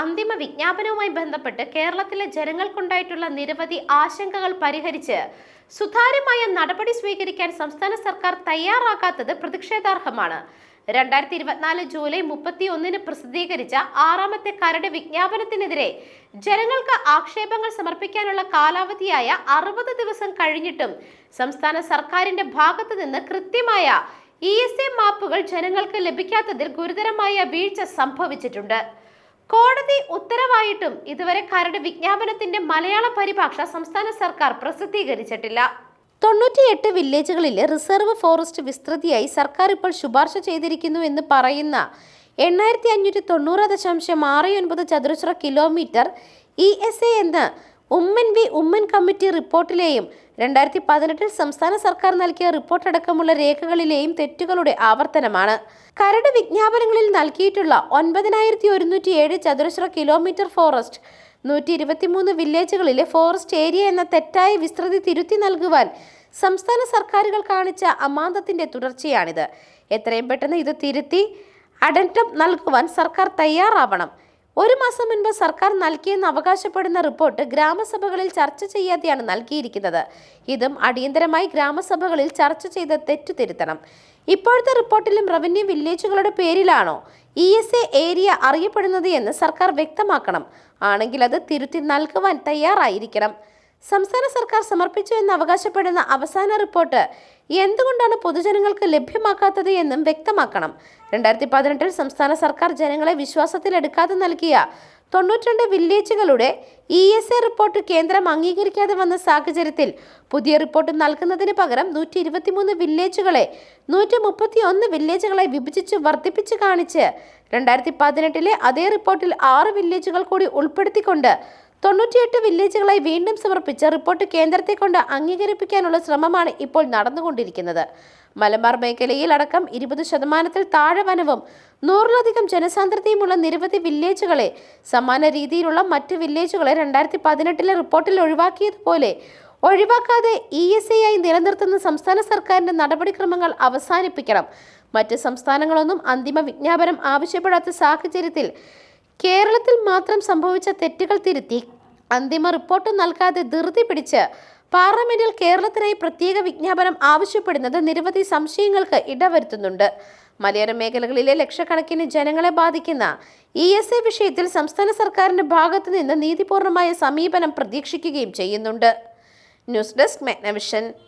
അന്തിമ വിജ്ഞാപനവുമായി ബന്ധപ്പെട്ട് കേരളത്തിലെ ജനങ്ങൾക്കുണ്ടായിട്ടുള്ള നിരവധി ആശങ്കകൾ പരിഹരിച്ച് സുതാര്യമായ നടപടി സ്വീകരിക്കാൻ സംസ്ഥാന സർക്കാർ തയ്യാറാക്കാത്തത് പ്രതിഷേധാർഹമാണ്. രണ്ടായിരത്തി ഇരുപത്തിനാല് ജൂലൈ മുപ്പത്തി ഒന്നിന് പ്രസിദ്ധീകരിച്ച ആറാമത്തെ കരട് വിജ്ഞാപനത്തിനെതിരെ ജനങ്ങൾക്ക് ആക്ഷേപങ്ങൾ സമർപ്പിക്കാനുള്ള കാലാവധിയായ അറുപത് ദിവസം കഴിഞ്ഞിട്ടും സംസ്ഥാന സർക്കാരിന്റെ ഭാഗത്തു നിന്ന് കൃത്യമായ ഇ എസ് എ മാപ്പുകൾ ജനങ്ങൾക്ക് ലഭിക്കാത്തതിൽ ഗുരുതരമായ വീഴ്ച സംഭവിച്ചിട്ടുണ്ട്. കോടതി ഉത്തരവായിട്ടും ഇതുവരെ കരട് വിജ്ഞാപനത്തിന്റെ മലയാള പരിഭാഷ സംസ്ഥാന സർക്കാർ പ്രസിദ്ധീകരിച്ചിട്ടില്ല. തൊണ്ണൂറ്റിയെട്ട് വില്ലേജുകളിലെ റിസർവ് ഫോറസ്റ്റ് വിസ്തൃതിയായി സർക്കാർ ഇപ്പോൾ ശുപാർശ ചെയ്തിരിക്കുന്നു എന്ന് പറയുന്ന എണ്ണായിരത്തി അഞ്ഞൂറ്റി തൊണ്ണൂറ് ദശാംശം ആറ് ഒൻപത് ചതുരശ്ര കിലോമീറ്റർ ഇ എസ് എ എന്ന ഉമ്മൻ വി ഉമ്മൻ കമ്മിറ്റി റിപ്പോർട്ടിലെയും രണ്ടായിരത്തി പതിനെട്ടിൽ സംസ്ഥാന സർക്കാർ നൽകിയ റിപ്പോർട്ടടക്കമുള്ള രേഖകളിലെയും തെറ്റുകളുടെ ആവർത്തനമാണ്. കരട് വിജ്ഞാപനങ്ങളിൽ നൽകിയിട്ടുള്ള ഒൻപതിനായിരത്തി ഒരുന്നൂറ്റി ഏഴ് ചതുരശ്ര കിലോമീറ്റർ ഫോറസ്റ്റ് നൂറ്റി ഇരുപത്തിമൂന്ന് വില്ലേജുകളിലെ ഫോറസ്റ്റ് ഏരിയ എന്ന തെറ്റായ വിസ്തൃതി തിരുത്തി നൽകുവാൻ സംസ്ഥാന സർക്കാരുകൾ കാണിച്ച അമാന്തത്തിന്റെ തുടർച്ചയാണിത്. എത്രയും പെട്ടെന്ന് ഇത് തിരുത്തി അഡന്റം നൽകുവാൻ സർക്കാർ തയ്യാറാവണം. ഒരു മാസം മുൻപ് സർക്കാർ നൽകിയെന്ന് അവകാശപ്പെടുന്ന റിപ്പോർട്ട് ഗ്രാമസഭകളിൽ ചർച്ച ചെയ്യാതെയാണ് നൽകിയിരിക്കുന്നത്. ഇതും അടിയന്തരമായി ഗ്രാമസഭകളിൽ ചർച്ച ചെയ്ത് തെറ്റുതിരുത്തണം. ഇപ്പോഴത്തെ റിപ്പോർട്ടിലും റവന്യൂ വില്ലേജുകളുടെ പേരിലാണോ ഇ എസ് എ ഏരിയ അറിയപ്പെടുന്നത് എന്ന് സർക്കാർ വ്യക്തമാക്കണം. ആണെങ്കിൽ അത് തിരുത്തി നൽകുവാൻ തയ്യാറായിരിക്കണം. സംസ്ഥാന സർക്കാർ സമർപ്പിച്ചു എന്ന് അവകാശപ്പെടുന്ന അവസാന റിപ്പോർട്ട് എന്തുകൊണ്ടാണ് പൊതുജനങ്ങൾക്ക് ലഭ്യമാക്കാത്തത് എന്നും വ്യക്തമാക്കണം. രണ്ടായിരത്തി പതിനെട്ടിൽ സംസ്ഥാന സർക്കാർ ജനങ്ങളെ വിശ്വാസത്തിലെടുക്കാതെ നൽകിയ തൊണ്ണൂറ്റിരണ്ട് വില്ലേജുകളുടെ ഇ എസ് എ റിപ്പോർട്ട് കേന്ദ്രം അംഗീകരിക്കാതെ വന്ന സാഹചര്യത്തിൽ പുതിയ റിപ്പോർട്ട് നൽകുന്നതിന് പകരം നൂറ്റി ഇരുപത്തിമൂന്ന് വില്ലേജുകളെ നൂറ്റി മുപ്പത്തി ഒന്ന് വില്ലേജുകളെ വിഭജിച്ച് വർദ്ധിപ്പിച്ച് കാണിച്ച് രണ്ടായിരത്തി പതിനെട്ടിലെ അതേ റിപ്പോർട്ടിൽ ആറ് വില്ലേജുകൾ കൂടി ഉൾപ്പെടുത്തിക്കൊണ്ട് തൊണ്ണൂറ്റിയെട്ട് വില്ലേജുകളായി വീണ്ടും സമർപ്പിച്ച റിപ്പോർട്ട് കേന്ദ്രത്തെ കൊണ്ട് അംഗീകരിപ്പിക്കാനുള്ള ശ്രമമാണ് ഇപ്പോൾ നടന്നുകൊണ്ടിരിക്കുന്നത്. മലബാർ മേഖലയിൽ അടക്കം ഇരുപത് ശതമാനത്തിൽ താഴെ വനവും നൂറിലധികം ജനസാന്ദ്രതയുമുള്ള നിരവധി വില്ലേജുകളെ സമാന രീതിയിലുള്ള മറ്റ് വില്ലേജുകളെ രണ്ടായിരത്തി പതിനെട്ടിലെ റിപ്പോർട്ടിൽ ഒഴിവാക്കിയതുപോലെ ഒഴിവാക്കാതെ ഇ എസ് എ ആയി നിലനിർത്തുന്ന സംസ്ഥാന സർക്കാരിന്റെ നടപടിക്രമങ്ങൾ അവസാനിപ്പിക്കണം. മറ്റ് സംസ്ഥാനങ്ങളൊന്നും അന്തിമ വിജ്ഞാപനം ആവശ്യപ്പെടാത്ത സാഹചര്യത്തിൽ കേരളത്തിൽ മാത്രം സംഭവിച്ച തെറ്റുകൾ തിരുത്തി അന്തിമ റിപ്പോർട്ട് നൽകാതെ ധൃതി പിടിച്ച് പാർലമെന്റിൽ കേരളത്തിനായി പ്രത്യേക വിജ്ഞാപനം ആവശ്യപ്പെടുന്നത് നിരവധി സംശയങ്ങൾക്ക് ഇടവരുത്തുന്നുണ്ട്. മലയോര മേഖലകളിലെ ലക്ഷക്കണക്കിന് ജനങ്ങളെ ബാധിക്കുന്ന ഇ എസ് എ വിഷയത്തിൽ സംസ്ഥാന സർക്കാരിന്റെ ഭാഗത്തു നിന്ന് നീതിപൂർണമായ സമീപനം പ്രതീക്ഷിക്കുകയും ചെയ്യുന്നുണ്ട്. News desk മെഗ്നവിഷൻ.